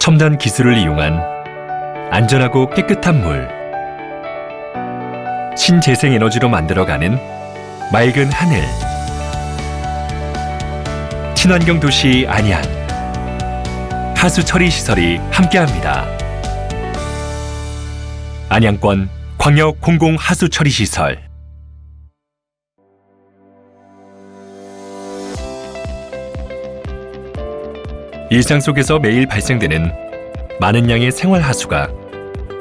첨단 기술을 이용한 안전하고 깨끗한 물. 신재생 에너지로 만들어가는 맑은 하늘. 친환경 도시 안양. 하수 처리 시설이 함께합니다. 안양권 광역 공공 하수 처리 시설. 일상 속에서 매일 발생되는 많은 양의 생활 하수가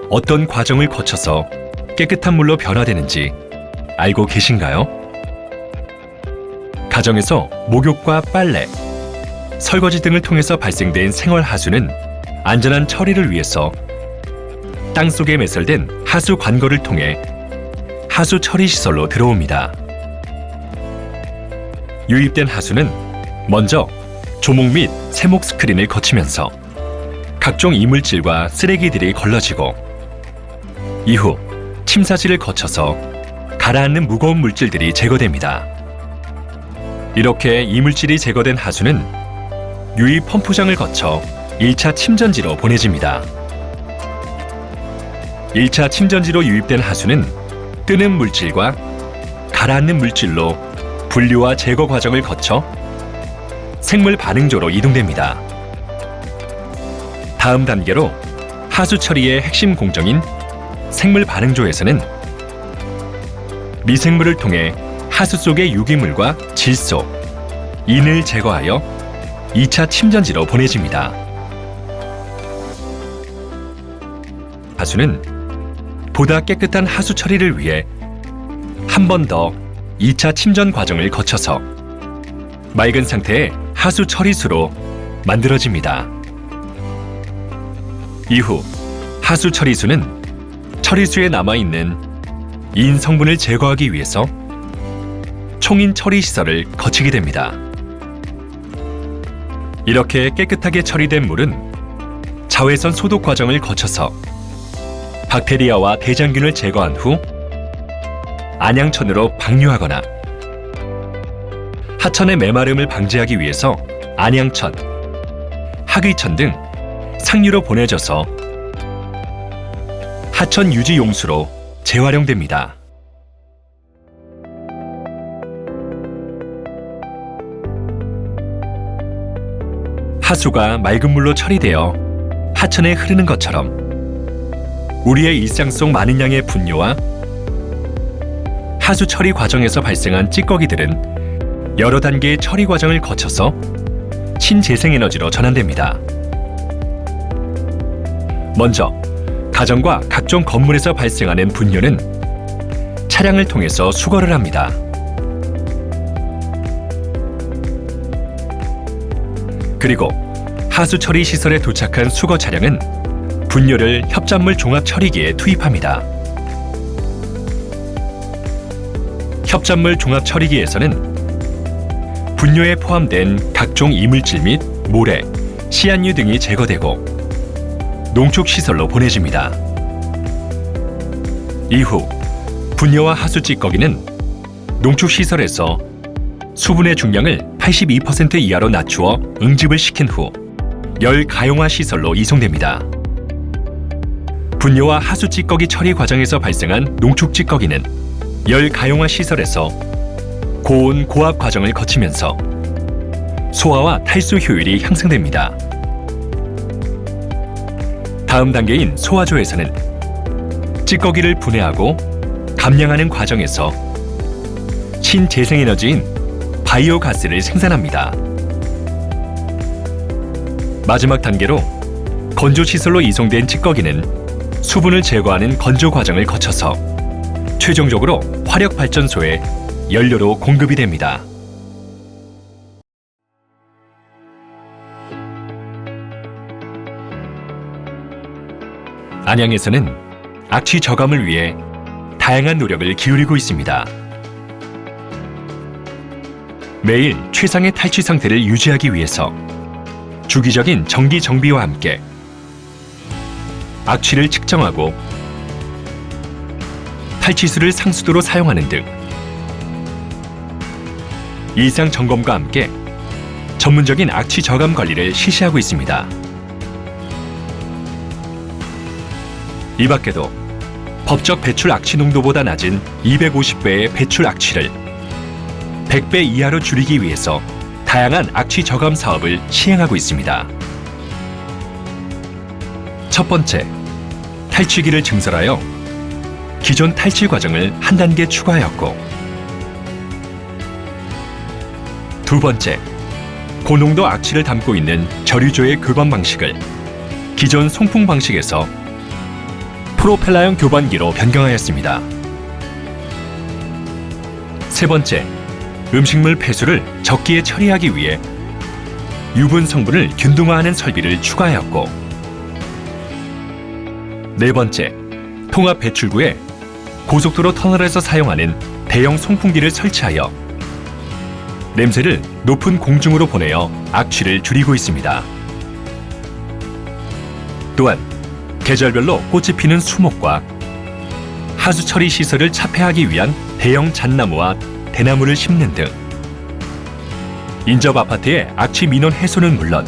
어떤 과정을 거쳐서 깨끗한 물로 변화되는지 알고 계신가요? 가정에서 목욕과 빨래, 설거지 등을 통해서 발생된 생활 하수는 안전한 처리를 위해서 땅 속에 매설된 하수 관거를 통해 하수 처리 시설로 들어옵니다. 유입된 하수는 먼저 조목 및 세목 스크린을 거치면서 각종 이물질과 쓰레기들이 걸러지고 이후 침사질을 거쳐서 가라앉는 무거운 물질들이 제거됩니다. 이렇게 이물질이 제거된 하수는 유입 펌프장을 거쳐 1차 침전지로 보내집니다. 1차 침전지로 유입된 하수는 뜨는 물질과 가라앉는 물질로 분리와 제거 과정을 거쳐 생물 반응조로 이동됩니다. 다음 단계로 하수 처리의 핵심 공정인 생물 반응조에서는 미생물을 통해 하수 속의 유기물과 질소, 인을 제거하여 2차 침전지로 보내집니다. 하수는 보다 깨끗한 하수 처리를 위해 한 번 더 2차 침전 과정을 거쳐서 맑은 상태의 하수 처리수로 만들어집니다. 이후 하수 처리수는 처리수에 남아있는 인 성분을 제거하기 위해서 총인 처리 시설을 거치게 됩니다. 이렇게 깨끗하게 처리된 물은 자외선 소독 과정을 거쳐서 박테리아와 대장균을 제거한 후 안양천으로 방류하거나 하천의 메마름을 방지하기 위해서 안양천, 하귀천 등 상류로 보내져서 하천 유지 용수로 재활용됩니다. 하수가 맑은 물로 처리되어 하천에 흐르는 것처럼 우리의 일상 속 많은 양의 분뇨와 하수 처리 과정에서 발생한 찌꺼기들은 여러 단계의 처리 과정을 거쳐서 신재생 에너지로 전환됩니다. 먼저 가정과 각종 건물에서 발생하는 분뇨는 차량을 통해서 수거를 합니다. 그리고 하수 처리 시설에 도착한 수거 차량은 분뇨를 협작물 종합 처리기에 투입합니다. 협작물 종합 처리기에서는 분뇨에 포함된 각종 이물질 및 모래, 시안류 등이 제거되고 농축 시설로 보내집니다. 이후 분뇨와 하수 찌꺼기는 농축 시설에서 수분의 중량을 82% 이하로 낮추어 응집을 시킨 후 열 가용화 시설로 이송됩니다. 분뇨와 하수 찌꺼기 처리 과정에서 발생한 농축 찌꺼기는 열 가용화 시설에서 고온 고압 과정을 거치면서 소화와 탈수 효율이 향상됩니다. 다음 단계인 소화조에서는 찌꺼기를 분해하고 감량하는 과정에서 신재생에너지인 바이오 가스를 생산합니다. 마지막 단계로 건조 시설로 이송된 찌꺼기는 수분을 제거하는 건조 과정을 거쳐서 최종적으로 화력 발전소에 연료로 공급이 됩니다. 안양에서는 악취 저감을 위해 다양한 노력을 기울이고 있습니다. 매일 최상의 탈취 상태를 유지하기 위해서 주기적인 정기 정비와 함께 악취를 측정하고 탈취수를 상수도로 사용하는 등 일상 점검과 함께 전문적인 악취 저감 관리를 실시하고 있습니다. 이 밖에도 법적 배출 악취 농도보다 낮은 250배의 배출 악취를 100배 이하로 줄이기 위해서 다양한 악취 저감 사업을 시행하고 있습니다. 첫 번째, 탈취기를 증설하여 기존 탈취 과정을 한 단계 추가하였고 두 번째, 고농도 악취를 담고 있는 저류조의 교반 방식을 기존 송풍 방식에서 프로펠러형 교반기로 변경하였습니다. 세 번째, 음식물 폐수를 적기에 처리하기 위해 유분 성분을 균등화하는 설비를 추가하였고 네 번째, 통합 배출구에 고속도로 터널에서 사용하는 대형 송풍기를 설치하여 냄새를 높은 공중으로 보내어 악취를 줄이고 있습니다. 또한 계절별로 꽃이 피는 수목과 하수 처리 시설을 차폐하기 위한 대형 잣나무와 대나무를 심는 등 인접 아파트의 악취 민원 해소는 물론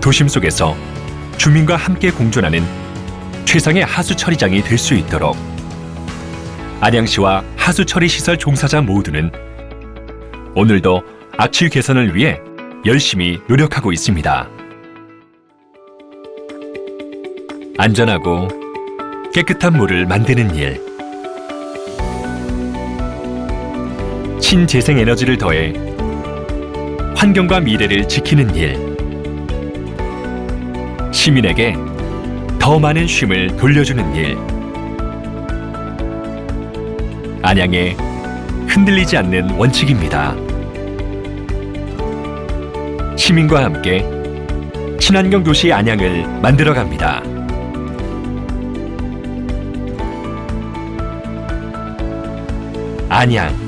도심 속에서 주민과 함께 공존하는 최상의 하수 처리장이 될 수 있도록 안양시와 하수 처리 시설 종사자 모두는 오늘도 악취 개선을 위해 열심히 노력하고 있습니다. 안전하고 깨끗한 물을 만드는 일. 신재생 에너지를 더해 환경과 미래를 지키는 일. 시민에게 더 많은 쉼을 돌려주는 일. 안양의 흔들리지 않는 원칙입니다. 시민과 함께 친환경 도시 안양을 만들어 갑니다. 안양